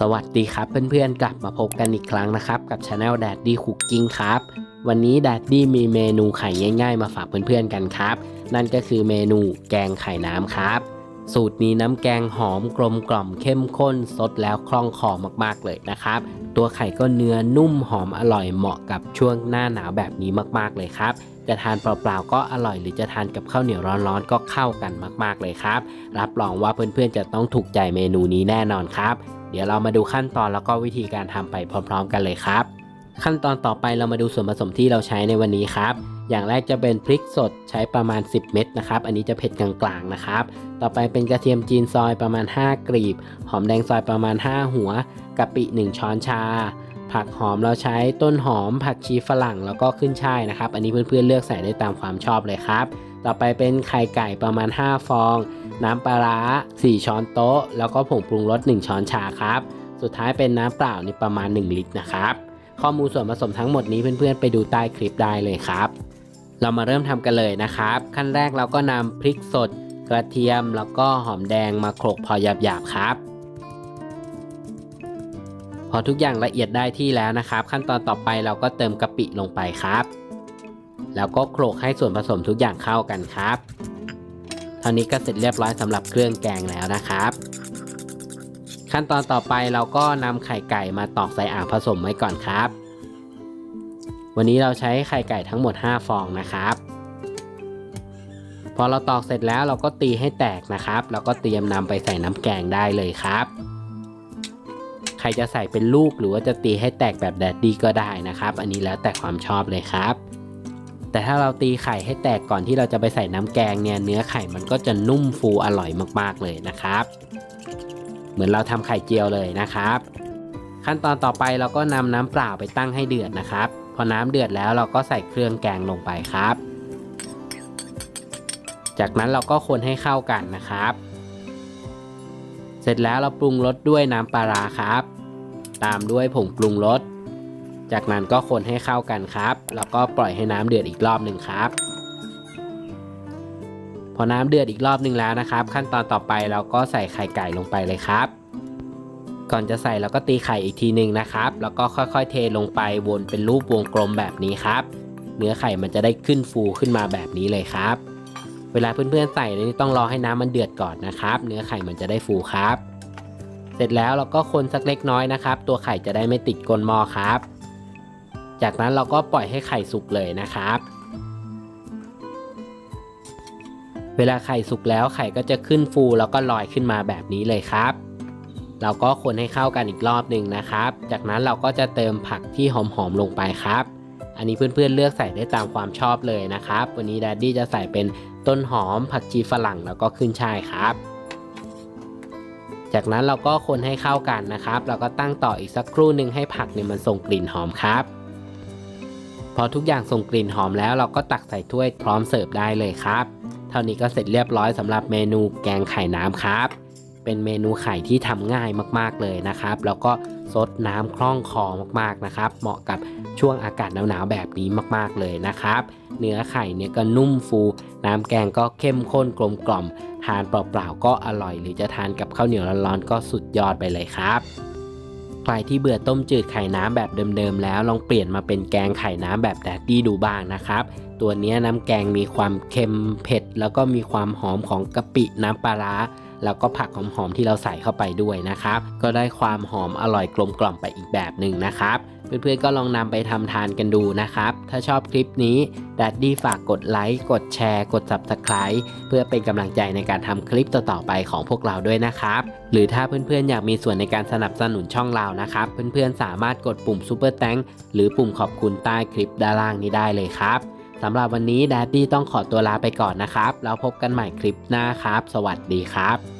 สวัสดีครับเพื่อนๆกลับมาพบกันอีกครั้งนะครับ กับช anel Daddy Cooking ครับ วันนี้แดดดี้มีเมนูไข่ง่ายๆ มาฝากเพื่อนๆกันครับ นั่นก็คือเมนูแกงไข่น้ำครับ สูตรนี้น้ำแกงหอมกลมกล่อมเข้มข้นสดแล้วคล่องคอมากๆเลยนะครับ ตัวไข่ก็เนื้อนุ่มหอมอร่อยเหมาะกับช่วงหน้าหนาวแบบนี้มากๆเลยครับจะทานเปล่าๆก็อร่อยหรือจะทานกับข้าวเหนียวร้อนๆ ก็เข้ากันมากๆเลยครับ รับรองว่าเพื่อนๆจะต้องถูกใจเมนูนี้แน่นอนครับ เดี๋ยวเรามาดูขั้นตอนแล้วก็วิธีการทำไปพร้อม ๆ กันเลยครับ ขั้นตอนต่อไปเรามาดูส่วนผสมที่เราใช้ในวันนี้ครับ อย่างแรกจะเป็นพริกสดใช้ประมาณ 10 เม็ดนะครับ อันนี้จะเผ็ดกลางๆนะครับ ต่อไปเป็นกระเทียมจีนซอยประมาณ 5 กลีบ หอมแดงซอยประมาณ 5 หัวกะปิ 1 ช้อนชา ผักหอมเราใช้ต้นหอม ผักชีฝรั่งแล้วก็ขึ้นช่ายนะครับ อันนี้เพื่อนๆเลือกใส่ได้ตามความชอบเลยครับ ต่อไปเป็นไข่ไก่ประมาณ 5 ฟอง น้ำปลาร้า 4 ช้อนโต๊ะ แล้วก็ผงปรุงรส 1 ช้อนชาครับ สุดท้ายเป็นน้ำเปล่านี่ประมาณ 1 ลิตรนะครับ ข้อมูลส่วนผสมทั้งหมดนี้เพื่อนๆ ไปดูใต้คลิปได้เลยครับ เรามาเริ่มทำกันเลยนะครับ ขั้นแรกเราก็นำพริกสด กระเทียมแล้วก็หอมแดงมาโขลกพอหยาบๆครับพอทุกอย่างละเอียดได้ที่แล้วนะครับ ขั้นตอนต่อไปเราก็เติมกะปิลงไปครับ แล้วก็โขลกให้ส่วนผสมทุกอย่างเข้ากันครับเท่านี้ก็เสร็จเรียบร้อยสำหรับเครื่องแกงแล้วนะครับ ขั้นตอนต่อไปเราก็นำไข่ไก่มาตอกใส่อ่างผสมไว้ก่อนครับ วันนี้เราใช้ไข่ไก่ทั้งหมด 5 ฟองนะครับ พอเราตอกเสร็จแล้วเราก็ตีให้แตกนะครับ แล้วก็เตรียมนำไปใส่น้ำแกงได้เลยครับ ใครจะใส่เป็นลูกหรือว่าจะตีให้แตกแบบแดดดี้ก็ได้นะครับ อันนี้แล้วแต่ความชอบเลยครับแต่ถ้าเราตีไข่ให้แตกก่อนที่เราจะไปใส่น้ำแกงเนี่ยเนื้อไข่มันก็จะนุ่มฟูอร่อยมากๆเลยนะครับ เหมือนเราทำไข่เจียวเลยนะครับ ขั้นตอนต่อไปเราก็นำน้ำเปล่าไปตั้งให้เดือดนะครับ พอน้ำเดือดแล้วเราก็ใส่เครื่องแกงลงไปครับ จากนั้นเราก็คนให้เข้ากันนะครับ เสร็จแล้วเราปรุงรสด้วยน้ำปลาร้าครับ ตามด้วยผงปรุงรสจากนั้นก็คนให้เข้ากันครับ แล้วก็ปล่อยให้น้ำเดือดอีกรอบหนึ่งครับ พอน้ำเดือดอีกรอบหนึ่งแล้วนะครับ ขั้นตอนต่อไปเราก็ใส่ไข่ไก่ลงไปเลยครับ ก่อนจะใส่เราก็ตีไข่อีกทีหนึ่งนะครับ แล้วก็ค่อยๆเทลงไปวนเป็นรูปวงกลมแบบนี้ครับ เนื้อไข่มันจะได้ขึ้นฟูขึ้นมาแบบนี้เลยครับ เวลาเพื่อนๆใส่นี่ต้องรอให้น้ำมันเดือดก่อนนะครับ เนื้อไข่มันจะได้ฟูครับ เสร็จแล้วเราก็คนสักเล็กน้อยนะครับ ตัวไข่จะได้ไม่ติดก้นหม้อครับ จากนั้นเราก็ปล่อยให้ไข่สุกเลยนะครับ เวลาไข่สุกแล้วไข่ก็จะขึ้นฟูแล้วก็ลอยขึ้นมาแบบนี้เลยครับ เราก็คนให้เข้ากันอีกรอบหนึ่งนะครับ จากนั้นเราก็จะเติมผักที่หอมๆลงไปครับ อันนี้เพื่อนๆเลือกใส่ได้ตามความชอบเลยนะครับ วันนี้ดัดดี้จะใส่เป็นต้นหอม ผักชีฝรั่งแล้วก็ขึ้นช่ายครับ จากนั้นเราก็คนให้เข้ากันนะครับ เราก็ตั้งต่ออีกสักครู่หนึ่งให้ผักเนี่ยมันส่งกลิ่นหอมครับ พอทุกอย่างส่งกลิ่นหอมแล้วเราก็ตักใส่ถ้วยพร้อมเสิร์ฟได้เลยครับ เท่านี้ก็เสร็จเรียบร้อยสำหรับเมนูแกงไข่น้ำครับ เป็นเมนูไข่ที่ทำง่ายมากๆเลยนะครับ แล้วก็ซดน้ำคล่องคอมากๆนะครับ เหมาะกับช่วงอากาศหนาวๆแบบนี้มากๆเลยนะครับ เนื้อไข่เนี่ยก็นุ่มฟู น้ำแกงก็เข้มข้นกลมกล่อม ทานเปล่าๆก็อร่อย หรือจะทานกับข้าวเหนียวร้อนๆก็สุดยอดไปเลยครับ ใครที่เบื่อต้มจืดไข่น้ำแบบเดิมๆแล้วลองเปลี่ยนมาเป็นแกงไข่น้ำแบบแดดดี้ดูบ้างนะครับ ตัวนี้น้ำแกงมีความเค็มเผ็ด แล้วก็มีความหอมของกะปิน้ำปลาร้าแล้วก็ผักหอมๆที่เราใส่เข้าไปด้วยนะครับ ก็ได้ความหอมอร่อยกลมกล่อมไปอีกแบบหนึ่งนะครับ เพื่อนๆก็ลองนำไปทำทานกันดูนะครับ ถ้าชอบคลิปนี้แดดดี้ฝากกดไลค์กดแชร์ กด Subscribe เพื่อเป็นกำลังใจในการทำคลิปต่อๆไปของพวกเราด้วยนะครับ หรือถ้าเพื่อนๆอยากมีส่วนในการสนับสนุนช่องเรานะครับ เพื่อนๆสามารถกดปุ่ม Super Thank หรือปุ่มขอบคุณใต้คลิปด้านล่างนี้ได้เลยครับสำหรับวันนี้แดดดี้ต้องขอตัวลาไปก่อนนะครับแล้วพบกันใหม่คลิปหน้าครับ สวัสดีครับ